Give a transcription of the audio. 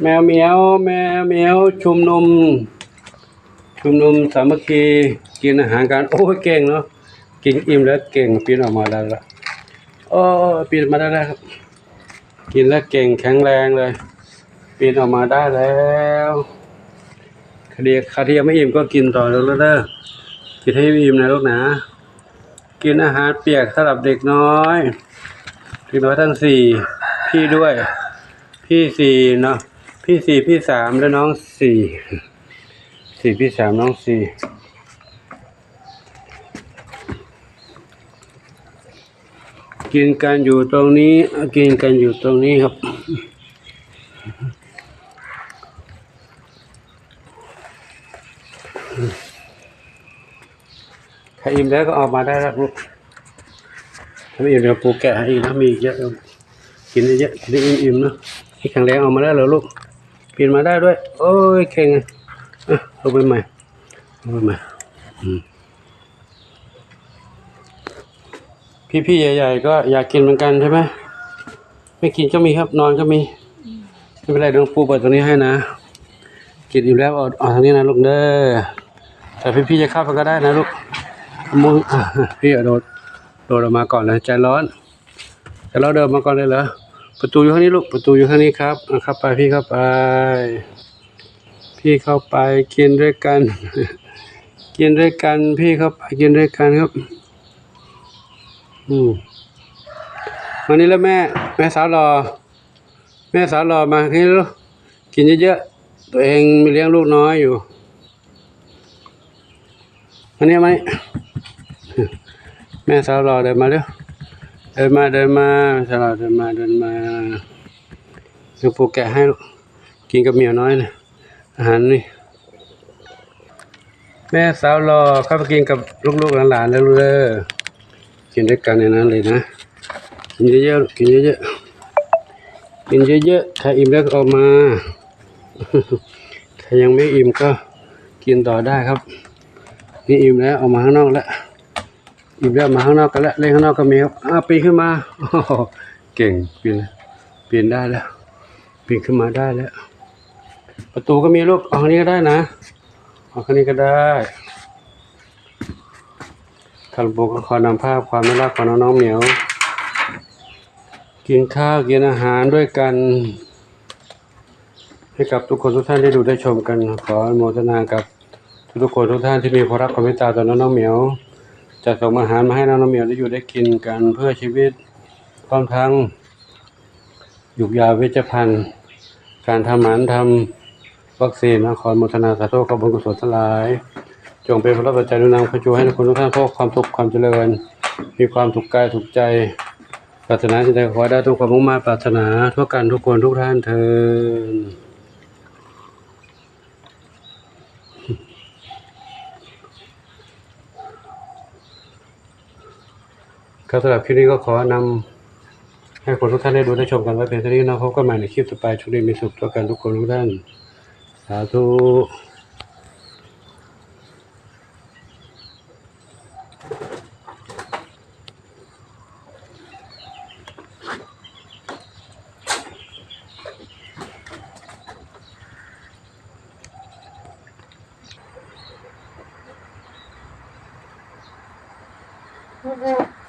แมวเหมียวแมวเหมียวชุมนุม ชุมนุมสามัคคีกินอาหารกันโอ้เก่งเนาะกินอิ่มแล้วเก่งปีนออกมาได้ล้วโอ้ปีนมาได้แล้วครับ กินแล้วเก่งแข็งแรงเลย ปีนออกมาได้แล้วคดีคดียังไม่อิ่มก็กินต่อแล้วเด้อกินให้อิ่มนะลูกนะ กินอาหารเปียกสำหรับเด็กน้อยเด็กน้อยทั้งสี่พี่ด้วย พี่สี่เนาะ พี่สี่พี่สามแล้วน้องสี่สี่พี่สามน้องสี่กินกันอยู่ตรงนี้ กินกันอยู่ตรงนี้ครับ ถ้าอิ่มแล้วก็ออกมาได้แล้วลูกถ้าไม่อิ่มเดี๋ยวปูแกะให้อีกนะมีเยอะกินเยอะๆกินอิ่มอิ่มๆนะให้แข็งแรงออกมาได้แล้วลูก ปลี่ยนมาได้ด้วย โอ้ยเก่งอะอะลงไปใหม่ลงไปใหม่พี่ๆใหญ่ ๆ ก็อยากกินเหมือนกันใช่ไหมไม่กินก็มีครับ นอนก็มีไม่เป็นไรเดี๋ยวปูเปิดตรงนี้ให้นะกินอิ่แล้วเอาเอาทางนี้นะลูกเด้อแต่พี่ๆจะเข้าไปก็ได้นะลูกมุงอะพี่โดดโดดออกมาก่อนเลยใจร้อนใจร้อนเดินมาก่อนเลยเหรอ ประตูอยู่ข้างนี้ลูกประตูอยู่ข้างนี้ครับเข้าไปพี่เข้าไป พี่เข้าไปกินด้วยกัน กินด้วยกัน พี่เข้าไปกินด้วยกันครับ อืมวันนี้แล้วแม่ แม่สาวรอ แม่สาวรอมาทีนี้ลูกกินเยอะๆตัวเองมีเลี้ยงลูกน้อยอยู่วันนี้มานี่แม่สาวรอเดินมาเร็ว เดินมาเดินมาแม่สาวรอเดินมาเดินมาเดี๋ยวปูแกะให้ลูกกินกับเมียน้อยนะอาหารนี่แม่สาวรอเข้าไปกินกับลูกๆหลานๆแล้วลูกเด้อกินด้วยกันในนั้นเลยนะกินเยอะๆกินเยอะๆกินเยอะๆถ้าอิ่มแล้วก็ออกมา ถ้ายังไม่อิ่มก็กินต่อได้ครับนี่อิ่มแล้วออกมาข้างนอกแล้ว อิ่มแล้วมาข้างนอกกันแล้วเล่นข้างนอกก็มีครับอ้าปีนขึ้นมาเก่งปีนปีนได้แล้วปีนขึ้นมาได้แล้ว ประตูก็มีลูกออกทางนี้ก็ได้นะออกทางนี้ก็ได้คาร์บูก็ขอนำภาพความน่ารักของน้องๆเหมียว กินข้าวกินอาหารด้วยกัน ให้กับทุกคนทุกท่านได้ดูได้ชมกัน ขออนุโมทนากับทุกคนทุกท่านที่มีความรักความเมตตาต่อน้องน้องเหมียว จะส่งอาหารมาให้น้องน้องเหมียวได้อยู่ได้กินกันเพื่อชีวิตพร้อมทั้งหยุกยาเวชภัณฑ์ การทำหมันทำวัคซีนนะขออนุทนาสาธุขอบคุญกุศลทั้งหลาย จงเป็นพระปัจจัยนุนำขจูให้ทุกคนทุกท่านพบความสุขความเจริญ มีความถูกกายถูกใจปรารถนาสิ่งใดขอได้ทุกความมุ่งมั่ปรารถนาทั่วกันทุกคนทุกท่านเทิน ครับสำหรับคลิปนี้ก็ขอนำให้คนทุกท่านได้ดูได้ชมกันไว้เพียงเท่านี้นะพบกันใหม่ในคลิปต่อไปชุดีมีสุขต่อกันทุกคนทุกท่าน สาธุ Mm-mm.